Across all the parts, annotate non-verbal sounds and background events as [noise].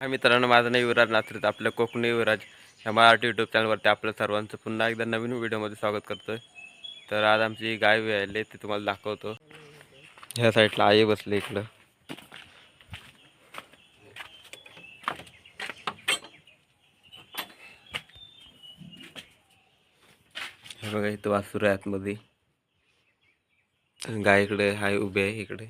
हा मित्रांनो माझं नाव युवराज नात्रीत आपल्या कोकणी युवराज ह्या मराठी यूट्यूब चॅनलवरती आपलं सर्वांचं पुन्हा एकदा नवीन व्हिडिओमध्ये स्वागत करतोय. तर आज आमची गाय वेळाली ते तुम्हाला दाखवतो. ह्या साईडला आई बसली इकडं. हे बघा इथं वासुर आहे आतमध्ये. गाय इकडे हाय उभे आहे इकडे.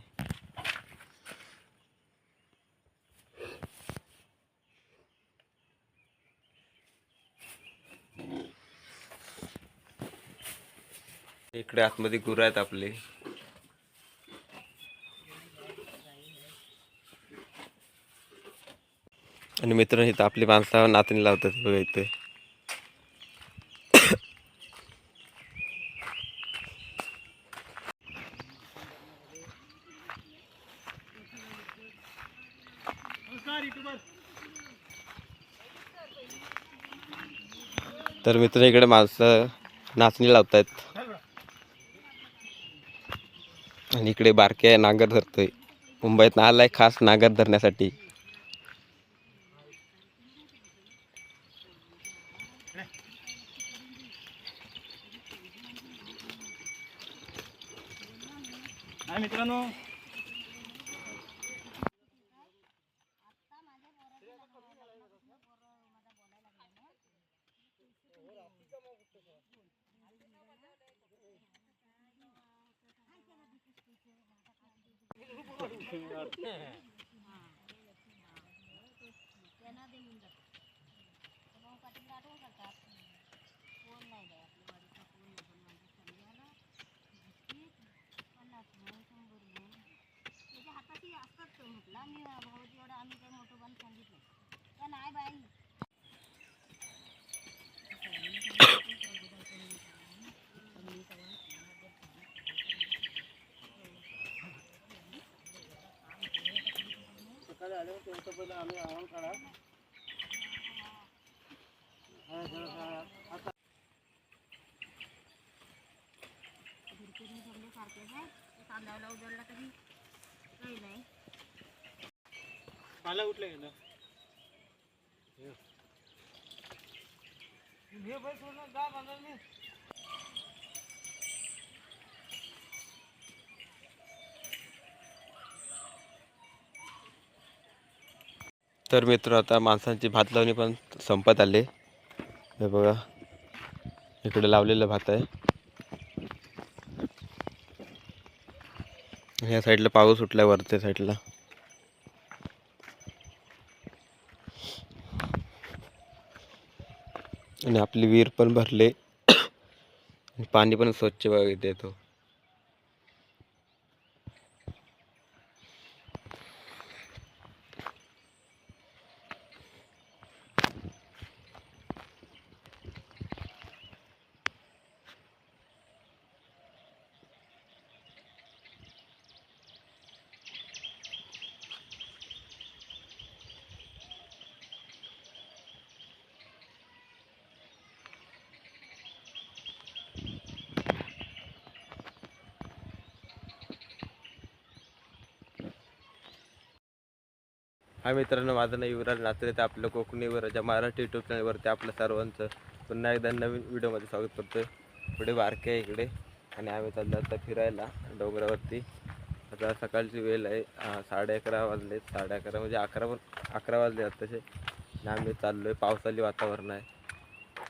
इकडे आतमध्ये गुरं आहेत आपले. आणि मित्रांनो इथं आपली माणसं नाचणी लावतात बघा इथे. तर मित्र इकडे माणसं नाचणी लावतायत. आणि इकडे बारके नागर धरतोय. मुंबईत आलाय खास नागर धरण्यासाठी. हाय [laughs] मित्रांनो त्याच्या हाताशी असतात म्हटलं म्हटला. मी भाऊजी एवढा आम्ही काही मोठं बंद सांगितलं. त्या नाही बाई. सकाळी आले त्यांचं पहिलं आम्ही आव्हान काढा. हा, जरा सा- आता घरचे उजळला तरी काही नाही? पाला कुठलं गेलं हे बाई जा बांधायला तर मित्र आता माणसांची भात लावणी पण संपत आले. हे बघा इकडे लावलेलं भात आहे. ह्या साईडला पाऊस सुटलाय वरच्या साईडला. आणि आपली विहीर पण भरले. पाणी पण स्वच्छ बघा येतो. हा मित्रांनो माझं नाव युवराज नात्रे ते आपलं कोकणीवरच्या मराठी युट्यूब चॅनलवरती आपलं सर्वांचं पुन्हा एकदा नवीन व्हिडिओमध्ये स्वागत करतोय. पुढे बारके आहे इकडे. आणि आम्ही चाललो आता फिरायला डोंगरावरती. आता सकाळची वेळ आहे साडे अकरा वाजले. साडे अकरा म्हणजे अकरा अकरा वाजले आत्ताचे आणि आम्ही चाललो आहे पावसाळी वातावरण आहे.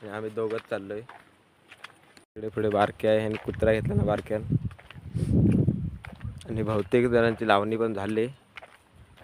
आणि आम्ही दोघंच चाललो आहे इकडे पुढे बारके आहे आणि कुत्रा घेतला ना बारक्यान. आणि बहुतेक जणांची लावणी पण झाली.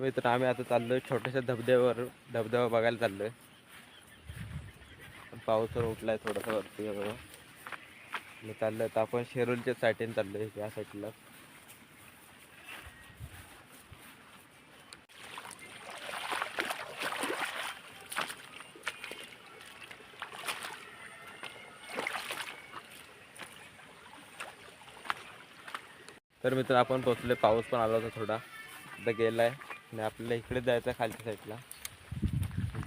मित्र आम्ही आता चाललोय छोट्याशा धबधब्यावर धबधबा बघायला चाललो आहे पाऊस उठला उठलाय थोडासा वरती बघा. मी चाललो तर आपण शेरोलीच्या साईडने आहे या साईडला. तर मित्र आपण पोचलोय पाऊस पण आला होता थोडा. आता आहे आणि आपल्याला इकडे जायचं खालच्या साईडला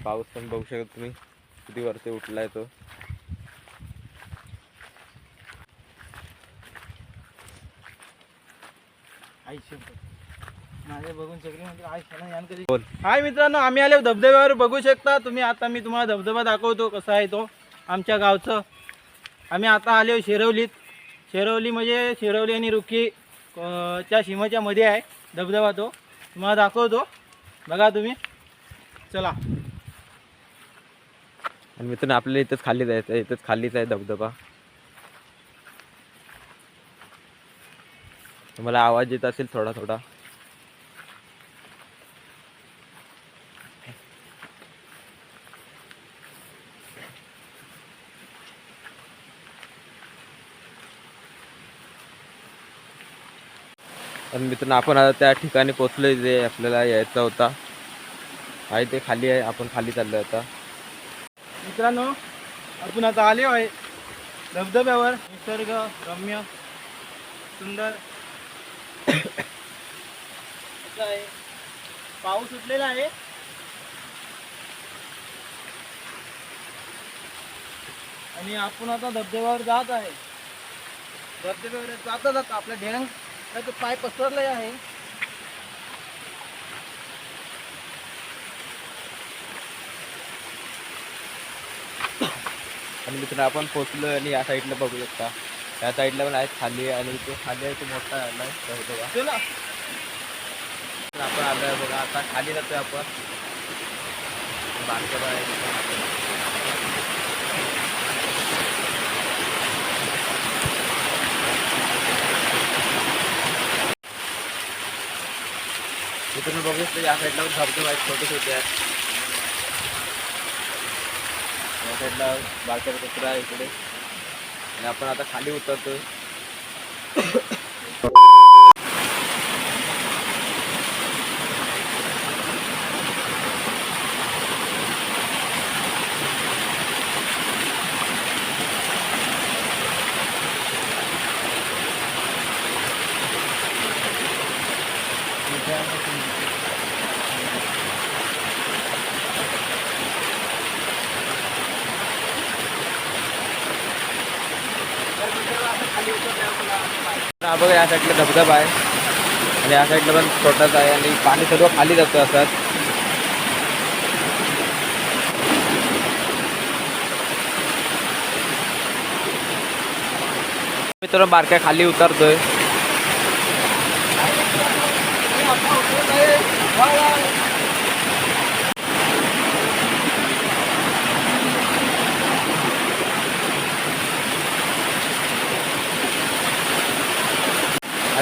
पाऊस पण बघू शकता तुम्ही किती वरती तो. क्षणा यान कधी बोल. हाय मित्रांनो आम्ही आले धबधब्यावर बघू शकता. तुम्ही आता मी तुम्हाला धबधबा दाखवतो कसा आहे तो आमच्या गावचं. आम्ही आता आले शिरवलीत. शिरवली म्हणजे शिरवली आणि रुकी अं, च्या सीमेच्या मध्ये आहे धबधबा तो. तुम्हाला दाखवतो. बघा तुम्ही. चला. आणि मित्रांनो आपल्याला इथंच खाली जायचं इथंच खालीच आहे धबधबा. तुम्हाला आवाज येत असेल थोडा थोडा. आणि मित्रांनो आपण आता त्या ठिकाणी पोचलो जे आपल्याला यायचा होता. आहे ते खाली आहे आपण खाली चाललो आता. मित्रांनो आपण आता आले आहे धबधब्यावर. निसर्ग रम्य सुंदर. असं आहे. पाऊस उठलेला आहे. आणि आपण आता धबधब्यावर जात आहे. धबधब्यावर जाता जाता आपल्या ढेंग नाही तर पाय पसरले आहे. आणि मित्रांनो आपण पोचलो आणि या साईडला बघू शकता. या साईडला पण आहे खाली आणि तो खाली आहे तो मोठा धबधबा चला. तर आपण आलोय बघा आता खाली जातोय आपण. बारक्या तुम्ही बघू शकता या साईडला धबधबे आहेत छोटे छोटे आहेत या साईडला बारक्या कचरा आहे इकडे. आणि आपण आता खाली उतरतोय हा बघा या साईडला धबधबा आहे. आणि या साईडला पण छोटाच आहे. आणि पाणी सर्व खाली जातं असतात मित्र बारक्या खाली उतरतोय.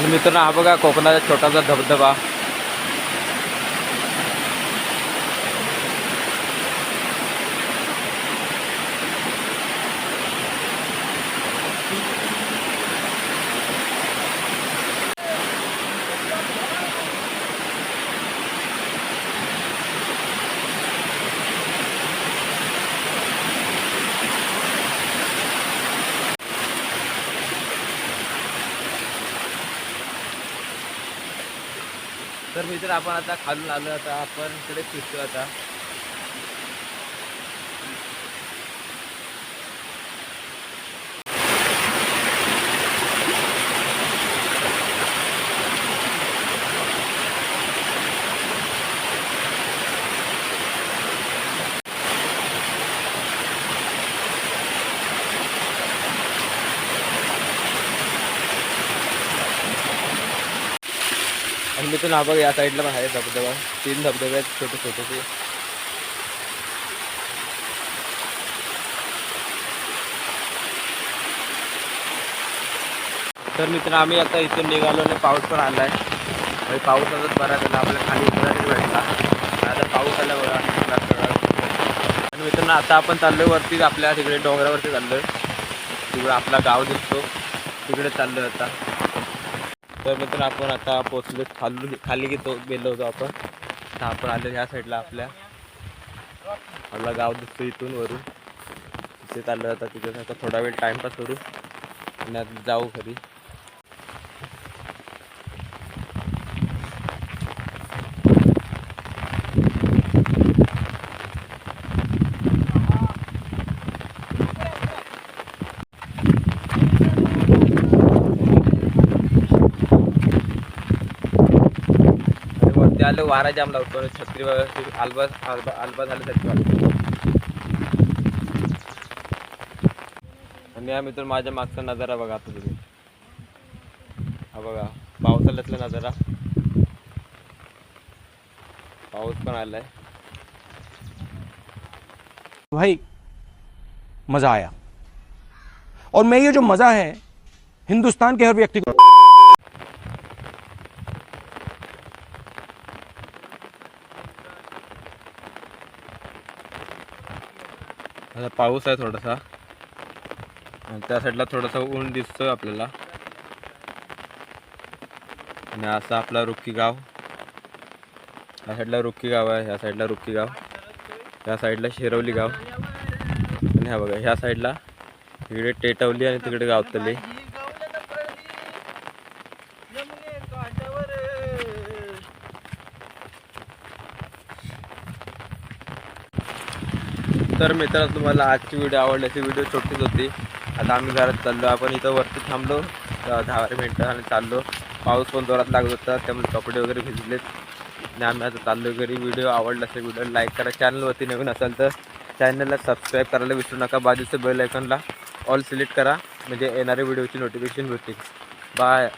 आणि मित्रांनो हा बघा कोकणाचा छोटासा धबधबा. तर मित्र आपण आता खालून आलो. आता आपण इकडे फिरतो आता. आणि मिथून हा बघ या साईडला पण आहे धबधबा. तीन धबधबे आहेत छोटे छोटेसे तर मित्र आम्ही आता इथून निघालो आणि पाऊस पण आला आहे म्हणजे पावसाचाच बरा झाला आपल्या खाली उतरायला भेटला. आता पाऊस आला बघा आणि मित्रांनो आता आपण चाललो वरती आपल्या तिकडे डोंगरावरती चाललोय. तिकडे आपला गाव दिसतो. तिकडे चाललोय आता. तर मित्र आपण आता पोचलो खाली खाली घेतो गेलो होतो आपण. आता आपण आलो ह्या साईडला आपल्या. आपला गाव दिसतो इथून वरून. तिथे चाललो जातं तिथे आता थोडा वेळ टाइमपास करू. आणि जाऊ घरी. आणि वारा जाम लावतो छत्री आलबा आलबा आलबा झाल्यासारखी वाटते मित्र नज़ारा बघा आता तुम्ही. नज़ारा. पाऊस पण भाई, मज़ा आया. और मैं ये जो मज़ा है, हिंदुस्तान के हर व्यक्ति को पाऊस आहे थोडासा. आणि त्या साईडला थोडासा ऊन दिसतोय आपल्याला. आणि असा आपला रुक्की गाव. ह्या साईडला रुक्की गाव आहे ह्या साईडला रुक्की गाव. ह्या साईडला शिरवली गाव. आणि ह्या बघा ह्या साईडला इकडे टेटवली आणि तिकडे गावतली. तर मित्रांनो तुम्हाला आजची व्हिडिओ आवडली व्हिडिओ छोटीच होती. आता आम्ही घरात चाललो आपण इथं वरती थांबलो दहा बारा मिनटं आणि चाललो. पाऊस पण जोरात लागत होता त्यामुळे कपडे वगैरे भिजलेत. आणि आम्ही आता चाललो घरी. व्हिडिओ आवडला असेल व्हिडिओ लाईक करा. चॅनलवरती नवीन असाल तर चॅनलला सबस्क्राईब करायला विसरू नका. बाजूचं बेल आयकॉनला ऑल सिलेक्ट करा. म्हणजे येणाऱ्या व्हिडिओची नोटिफिकेशन भेटतील बाय